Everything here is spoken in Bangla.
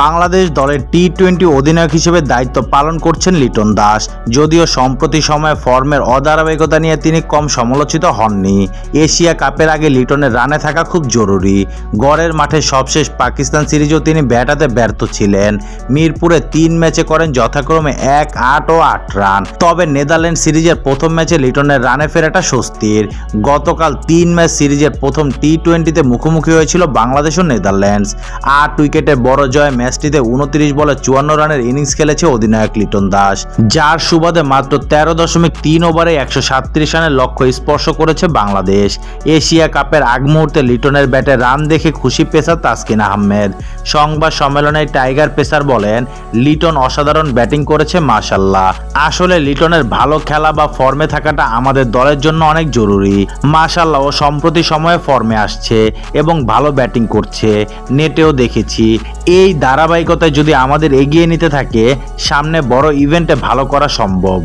বাংলাদেশ দলের টি টোয়েন্টি অধিনায়ক হিসেবে দায়িত্ব পালন করছেন লিটন দাস। যদিও সম্প্রতি সময়ে ফর্মের অধারাবাহিকতা নিয়ে তিনি কম সমালোচিত হননি। এশিয়া কাপের আগে লিটনের রানে থাকা খুব জরুরি। গড়ের মাঠে সবশেষ পাকিস্তান সিরিজেও তিনি ব্যাটাতে ব্যর্থ ছিলেন। মিরপুরে তিন ম্যাচে করেন যথাক্রমে এক, আট ও আট রান। তবে নেদারল্যান্ড সিরিজের প্রথম ম্যাচে লিটনের রানে ফেরাটা স্বস্তির। গতকাল তিন ম্যাচ সিরিজের প্রথম টি টোয়েন্টিতে মুখোমুখি হয়েছিল বাংলাদেশ ও নেদারল্যান্ডস। আট উইকেটে বড় জয় ম্যাচটিতে উনত্রিশ বলে চুয়ান্ন রানের ইনিংস খেলেছে অধিনায়ক লিটন দাস। যার সুবাদে মাত্র তেরো দশমিক তিন ওভারে একশো সাতত্রিশ রানের লক্ষ্য স্পর্শ করেছে বাংলাদেশ। এশিয়া কাপের আগ মুহূর্তে লিটনের ব্যাটে রান দেখে খুশি পেসার তাসকিন আহমেদ। সংবাদ সম্মেলনে টাইগার পেসার বলেন, লিটন অসাধারণ ব্যাটিং করেছে, মাশাল্লাহ। আসলে লিটনের ভালো খেলা বা ফর্মে থাকাটা আমাদের দলের জন্য অনেক জরুরি। মাশাল্লাহ, ও সম্প্রতি সময়ে ফর্মে আসছে এবং ভালো ব্যাটিং করছে। নেটেও দেখেছি। এই ধারাবাহিকতায় যদি আমাদের এগিয়ে নিতে থাকে সামনে বড় ইভেন্টে ভালো করা সম্ভব।